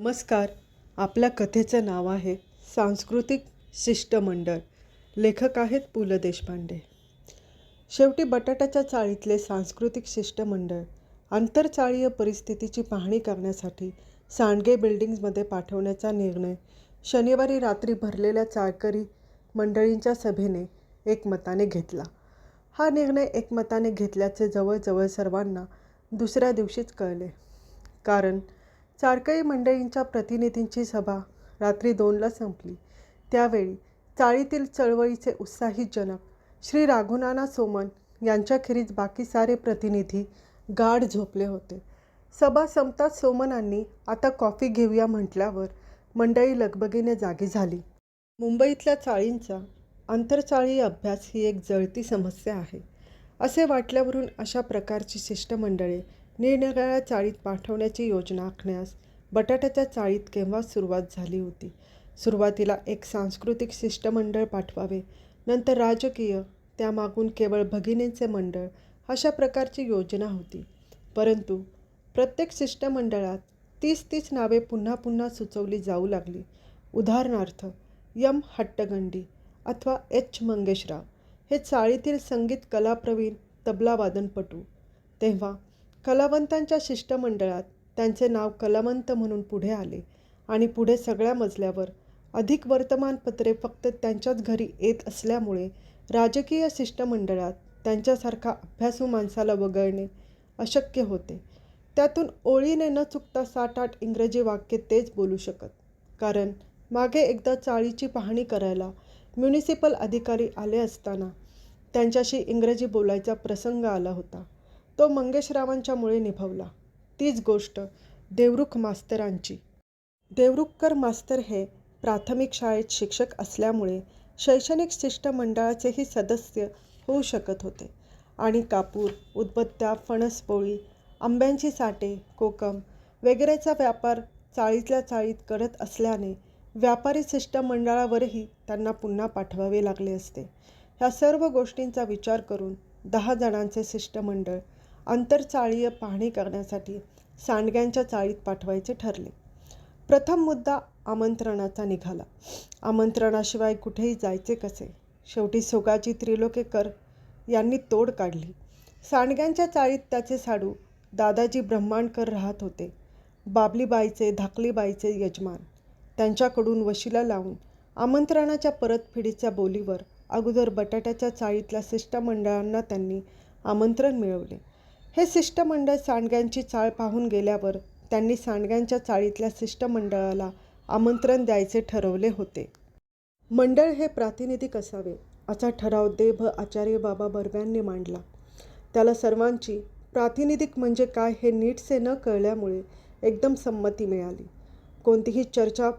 नमस्कार. आपल्या कथेचं नाव आहे सांस्कृतिक शिष्टमंडळ. लेखक आहेत पु ल देशपांडे. शेवटी बटाट्याच्या चाळीतले सांस्कृतिक शिष्टमंडळ आंतरचाळीय परिस्थितीची पाहणी करण्यासाठी सांडगे बिल्डिंग्जमध्ये पाठवण्याचा निर्णय शनिवारी रात्री भरलेल्या चाळकरी मंडळींच्या सभेने एकमताने घेतला. हा निर्णय एकमताने घेतल्याचे जवळजवळ सर्वांना दुसऱ्या दिवशीच कळले. कारण चारकई मंडळींच्या प्रतिनिधींची सभा रात्री दोनला संपली. त्यावेळी चाळीतील चळवळीचे उत्साही जनक श्री राघुनाना सोमन यांच्याखेरीज बाकी सारे प्रतिनिधी गाढ झोपले होते. सभा संपताच सोमनांनी आता कॉफी घेऊया म्हटल्यावर मंडळी लगबगीने जागी झाली. मुंबईतल्या चाळींचा आंतरचाळी अभ्यास ही एक जळती समस्या आहे असे वाटल्यावरून अशा प्रकारची शिष्टमंडळे निरनिराळ्या चाळीत पाठवण्याची योजना आखण्यास बटाट्याच्या चाळीत केव्हा सुरुवात झाली होती? सुरुवातीला एक सांस्कृतिक शिष्टमंडळ पाठवावे नंतर राजकीय त्यामागून केवळ भगिनींचे मंडळ अशा प्रकारची योजना होती. परंतु प्रत्येक शिष्टमंडळात तीस तीस नावे पुन्हा पुन्हा सुचवली जाऊ लागली. उदाहरणार्थ यम हट्टगंडी अथवा एच मंगेशराव हे चाळीतील संगीत कलाप्रवीण तबलावादनपटू. तेव्हा कलावंतांच्या शिष्टमंडळात त्यांचे नाव कलावंत म्हणून पुढे आले आणि पुढे सगळ्या मजल्यावर अधिक वर्तमानपत्रे फक्त त्यांच्याच घरी येत असल्यामुळे राजकीय शिष्टमंडळात त्यांच्यासारखा अभ्यासू माणसाला वगळणे अशक्य होते. त्यातून ओळीने न चुकता सात आठ इंग्रजी वाक्य तेच बोलू शकत. कारण मागे एकदा चाळीची पाहणी करायला म्युनिसिपल अधिकारी आले असताना त्यांच्याशी इंग्रजी बोलायचा प्रसंग आला होता. तो मंगेशरावांच्यामुळे निभवला. तीच गोष्ट देवरुख मास्तरांची. देवरुखकर मास्तर हे प्राथमिक शाळेत शिक्षक असल्यामुळे शैक्षणिक शिष्टमंडळाचेही सदस्य होऊ शकत होते. आणि कापूर उदबत्त्या फणसपोळी आंब्यांची साठे कोकम वगैरेचा व्यापार चाळीतल्या चाळीत करत असल्याने व्यापारी शिष्टमंडळावरही त्यांना पुन्हा पाठवावे लागले असते. ह्या सर्व गोष्टींचा विचार करून दहा जणांचे शिष्टमंडळ आंतरचाळीय पाहणी करण्यासाठी सांडग्यांच्या चाळीत पाठवायचे ठरले. प्रथम मुद्दा आमंत्रणाचा निघाला. आमंत्रणाशिवाय कुठेही जायचे कसे? शेवटी सोगाजी त्रिलोकेकर यांनी तोड काढली. सांडग्यांच्या चाळीत त्याचे साडू दादाजी ब्रह्मांडकर राहत होते. बाबलीबाईचे धाकलीबाईचे यजमान. त्यांच्याकडून वशिला लावून आमंत्रणाच्या परतफेडीच्या बोलीवर अगोदर बटाट्याच्या चाळीतल्या शिष्टमंडळांना त्यांनी आमंत्रण मिळवले. हे शिष्टमंडळ सांडग्यांची चाळ पाहून गेल्यावर त्यांनी सांडग्यांच्या चाळीतल्या शिष्टमंडळाला आमंत्रण द्यायचे ठरवले होते. मंडळ हे प्रातिनिधिक असावे असा ठराव देभ आचार्य बाबा बर्व्यांनी मांडला. त्याला सर्वांची प्रातिनिधिक म्हणजे काय हे नीटसे न कळल्यामुळे एकदम संमती मिळाली. कोणतीही चर्चा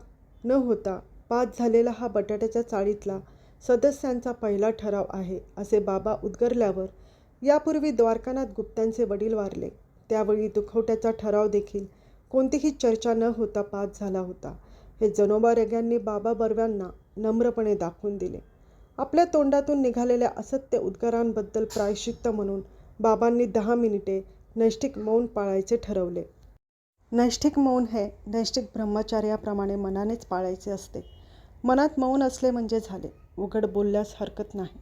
न होता पास झालेला हा बटाट्याच्या चाळीतला सदस्यांचा पहिला ठराव आहे असे बाबा उद्गरल्यावर यापूर्वी द्वारकानाथ गुप्त्यांचे वडील वारले. त्यावेळी दुखवट्याचा ठराव देखील कोणतीही चर्चा न होता पास झाला होता. हे जनोबा रेग्यांनी बाबा बर्व्यांना नम्रपणे दाखवून दिले. आपल्या तोंडातून निघालेल्या असत्य उद्गारांबद्दल प्रायश्चित्त म्हणून बाबांनी दहा मिनिटे नैष्ठिक मौन पाळायचे ठरवले. नैष्ठिक मौन हे नैष्ठिक ब्रह्मचार्याप्रमाणे मनानेच पाळायचे असते. मनात मौन असले म्हणजे झाले. उघड बोलल्यास हरकत नाही.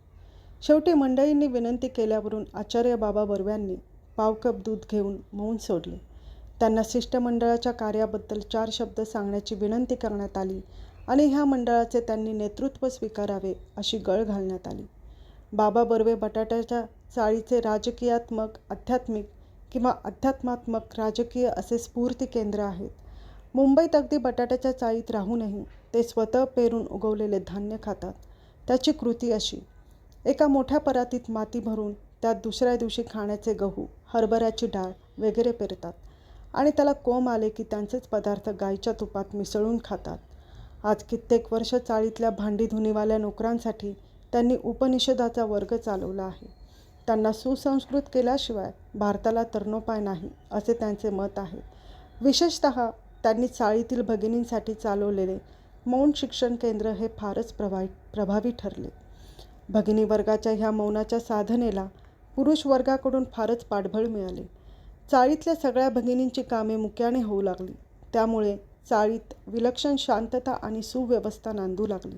शेवटी मंडळींनी विनंती केल्यावरून आचार्य बाबा बर्व्यांनी पावकप दूध घेऊन मौन सोडले. त्यांना शिष्टमंडळाच्या कार्याबद्दल चार शब्द सांगण्याची विनंती करण्यात आली आणि ह्या मंडळाचे त्यांनी नेतृत्व स्वीकारावे अशी गळ घालण्यात आली. बाबा बर्वे बटाट्याच्या चाळीचे राजकीयात्मक आध्यात्मिक किंवा अध्यात्मात्मक राजकीय असे स्फूर्ती केंद्र आहेत. मुंबईत अगदी बटाट्याच्या चाळीत राहूनही ते स्वतः पेरून उगवलेले धान्य खातात. त्याची कृती अशी एका मोठ्या परातीत माती भरून त्यात दुसऱ्या दिवशी खाण्याचे गहू हरभऱ्याची डाळ वगैरे पेरतात आणि त्याला कोंब आले की त्यांचेच पदार्थ गाईच्या तुपात मिसळून खातात. आज कित्येक वर्ष चाळीतल्या भांडी धुनीवाल्या नोकरांसाठी त्यांनी उपनिषदाचा वर्ग चालवला आहे. त्यांना सुसंस्कृत केल्याशिवाय भारताला तरणोपाय नाही असे त्यांचे मत आहे. विशेषत त्यांनी चाळीतील भगिनींसाठी चालवलेले मौन शिक्षण केंद्र हे फारच प्रभा प्रभावी ठरले. भगिनी वर्गाच्या ह्या मौनाच्या साधनेला पुरुष वर्गाकडून फारच पाठबळ मिळाले. चाळीतल्या सगळ्या भगिनींची कामे मुक्याने होऊ लागली. त्यामुळे चाळीत विलक्षण शांतता आणि सुव्यवस्था नांदू लागली.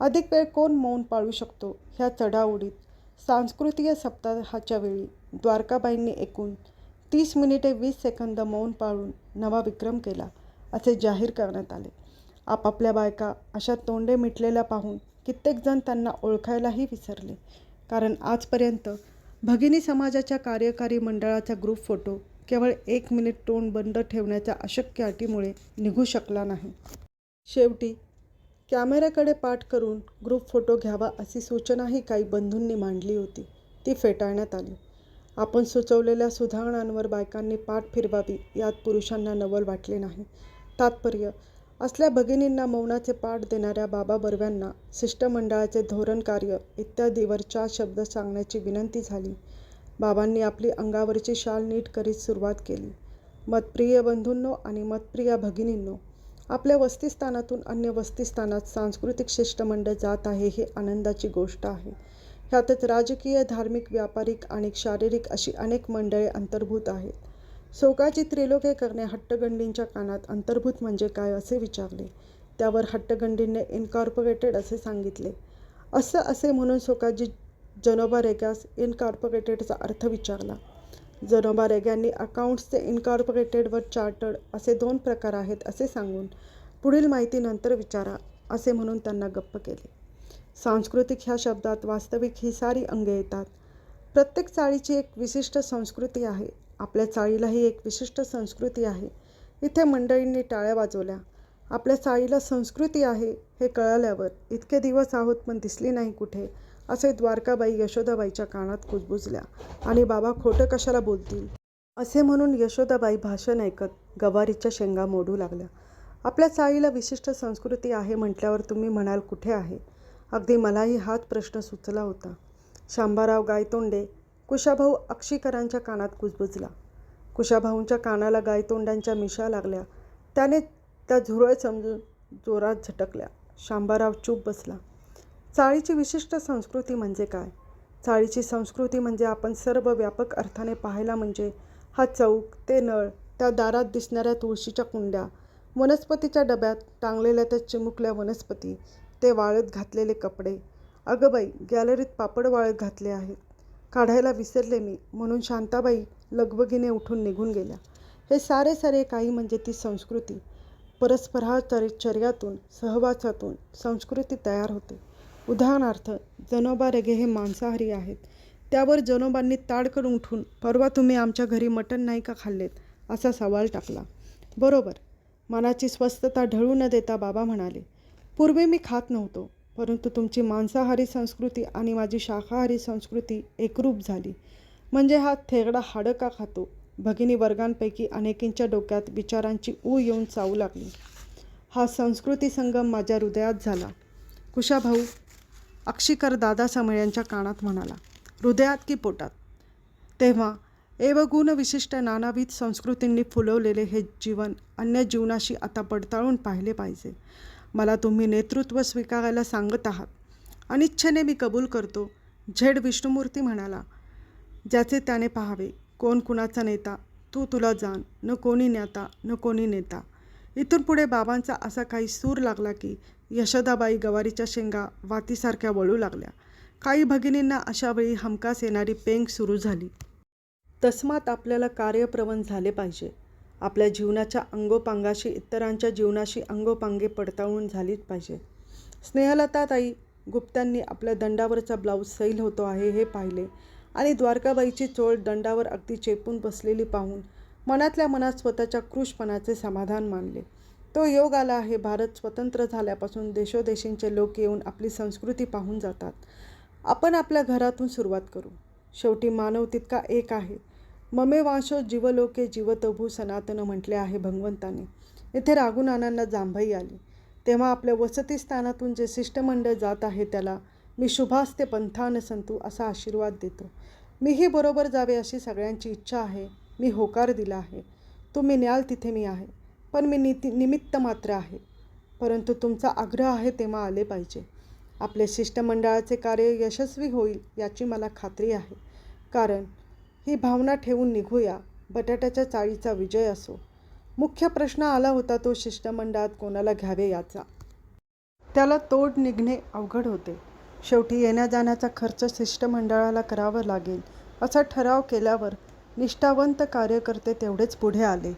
अधिक वेळ कोण मौन पाळू शकतो ह्या चढाओढीत सांस्कृतिक सप्ताहाच्या वेळी द्वारकाबाईंनी एकूण तीस मिनिटे वीस सेकंद मौन पाळून नवा विक्रम केला असे जाहीर करण्यात आले. आपापल्या बायका अशा तोंडे मिटलेल्या पाहून कित्येकजण त्यांना ओळखायलाही विसरले. कारण आजपर्यंत भगिनी समाजाच्या कार्यकारी मंडळाचा ग्रुप फोटो केवळ एक मिनिट तोंड बंद ठेवण्याच्या अशक्य अटीमुळे निघू शकला नाही. शेवटी कॅमेऱ्याकडे पाठ करून ग्रुप फोटो घ्यावा अशी सूचनाही काही बंधूंनी मांडली होती. ती फेटाळण्यात आली. आपण सुचवलेल्या सुधारणांवर बायकांनी पाठ फिरवावी यात पुरुषांना नवल वाटले नाही. तात्पर्य असल्या भगिनींना मौनाचे पाठ देणाऱ्या बाबा बर्व्यांना शिष्टमंडळाचे धोरण कार्य इत्यादीवर चार शब्द सांगण्याची विनंती झाली. बाबांनी आपली अंगावरची शाल नीट करीत सुरुवात केली. मतप्रिय बंधूंनो आणि मतप्रिय भगिनींनो आपल्या वस्तीस्थानातून अन्य वस्तीस्थानात सांस्कृतिक शिष्टमंडळ जात आहे हे आनंदाची गोष्ट आहे. ह्यातच राजकीय धार्मिक व्यापारिक आणि शारीरिक अशी अनेक मंडळे अंतर्भूत आहेत. शोकाची त्रिलोके करणे हट्टगंडींच्या कानात अंतर्भूत म्हणजे काय असे विचारले. त्यावर हट्टगंडींनी इनकॉर्पोरेटेड असे सांगितले. असं असे म्हणून शोकाजी जनोबा रेग्यास इनकॉर्पोरेटेडचा अर्थ विचारला. जनोबा रेग्यांनी अकाउंट्सचे इनकॉर्पोरेटेड व चार्टर्ड असे दोन प्रकार आहेत असे सांगून पुढील माहिती नंतर विचारा असे म्हणून त्यांना गप्प केले. सांस्कृतिक ह्या शब्दात वास्तविक ही सारी अंगे येतात. प्रत्येक चाळीची एक विशिष्ट संस्कृती आहे. आपल्या चाळीलाही एक विशिष्ट संस्कृती आहे. इथे मंडळींनी टाळ्या वाजवल्या. आपल्या चाळीला संस्कृती आहे हे कळाल्यावर इतके दिवस आहोत पण दिसली नाही कुठे असे द्वारकाबाई यशोदाबाईच्या कानात कुजबुजल्या. आणि बाबा खोटं कशाला बोलतील? असे म्हणून यशोदाबाई भाषण ऐकत गवारीच्या शेंगा मोडू लागल्या. आपल्या चाळीला विशिष्ट संस्कृती आहे म्हटल्यावर तुम्ही म्हणाल कुठे आहे? अगदी मलाही हाच प्रश्न सुचला होता. शांबाराव गायतोंडे कुशाभाऊ अक्षीकरांच्या कानात कुजबुजला. कुशाभाऊंच्या कानाला गायतोंडांच्या मिशा लागल्या. त्याने त्या झुरळ समजून जोरात झटकल्या. शांबाराव चूप बसला. चाळीची विशिष्ट संस्कृती म्हणजे काय? चाळीची संस्कृती म्हणजे आपण सर्व व्यापक अर्थाने पाहायला म्हणजे हा चौक ते नळ त्या दारात दिसणाऱ्या तुळशीच्या कुंड्या वनस्पतीच्या डब्यात टांगलेल्या त्या चिमुकल्या वनस्पती ते वाळत घातलेले कपडे. अगं बाई गॅलरीत पापड वाळत घातले आहेत. काढायला विसरले मी. म्हणून शांताबाई लगबगीने उठून निघून गेल्या. हे सारे सारे काही म्हणजे ती संस्कृती. परस्पराचर्यातून सहवासातून संस्कृती तयार होते. उदाहरणार्थ जनोबा रेगे हे मांसाहारी आहेत. त्यावर जनोबांनी ताडकन उठून परवा तुम्ही आमच्या घरी मटण नाही का खाल्लेत? असा सवाल टाकला. बरोबर. मनाची स्वस्थता ढळू न देता बाबा म्हणाले. पूर्वी मी खात नव्हतो. परंतु तुमची मांसाहारी संस्कृती आणि माझी शाकाहारी संस्कृती एकरूप झाली. म्हणजे हा थेगडा हाडं का खातो. भगिनी वर्गांपैकी अनेकींच्या डोक्यात विचारांची ऊ येऊन चावू लागली. हा संस्कृती संगम माझ्या हृदयात झाला. कुशाभाऊ अक्षीकर दादा यांच्या कानात म्हणाला. हृदयात की पोटात? तेव्हा एवगुण विशिष्ट नानाविध संस्कृतींनी फुलवलेले हे जीवन अन्य जीवनाशी आता पडताळून पाहिले पाहिजे. मला तुम्ही नेतृत्व स्वीकारायला सांगत आहात. अनिच्छेने मी कबूल करतो. झेड विष्णुमूर्ती म्हणाला ज्याचे त्याने पाहावे. कोण कुणाचा नेता? तू तुला जाण. न कोणी नेता न कोणी नेता. इथून पुढे बाबांचा असा काही सूर लागला की यशोदाबाई गवारीच्या शेंगा वातीसारख्या वळू लागल्या. काही भगिनींना अशावेळी हमखास येणारी पेंग सुरू झाली. तस्मात आपल्याला कार्यप्रवण झाले पाहिजे. आपल्या जीवनाच्या अंगोपांगाशी इतरांच्या जीवनाशी अंगोपांगे पडताळून झालीच पाहिजे. स्नेहलताताई गुप्त्यांनी आपल्या दंडावरचा ब्लाऊज सैल होतो आहे हे पाहिले आणि द्वारकाबाईची चोळ दंडावर अगदी चेपून बसलेली पाहून मनातल्या मनात स्वतःच्या कृषपणाचे समाधान मानले. तो योग आला आहे भारत स्वतंत्र झाल्यापासून देशोदेशींचे लोक येऊन आपली संस्कृती पाहून जातात. आपण आपल्या घरातून सुरुवात करू. शेवटी मानव तितका एक आहे. ममे वांशो जीवलोके जीवतभू सनातन म्हटले आहे भगवंताने. इथे राघुनानांना जांभई आली. तेव्हा आपल्या वसतिस्थानातून जे शिष्टमंडळ जात आहे त्याला मी शुभास्ते पंथान संतू असा आशीर्वाद देतो. मीही बरोबर जावे अशी सगळ्यांची इच्छा आहे. मी होकार दिला आहे. तुम्ही न्याल तिथे मी आहे. पण मी निति निमित्त मात्र आहे. परंतु तुमचा आग्रह आहे तेव्हा आले पाहिजे. आपले शिष्टमंडळाचे कार्य यशस्वी होईल याची मला खात्री आहे. कारण ही भावना ठेवून निघूया. बटाट्याच्या चाळीचा विजय असो. मुख्य प्रश्न आला होता तो शिष्टमंडळात कोणाला घ्यावे याचा. त्याला तोड निघणे अवघड होते. शेवटी येण्या जाण्याचा खर्च शिष्टमंडळाला करावा लागेल असा ठराव केल्यावर निष्ठावंत कार्यकर्ते तेवढेच पुढे आले.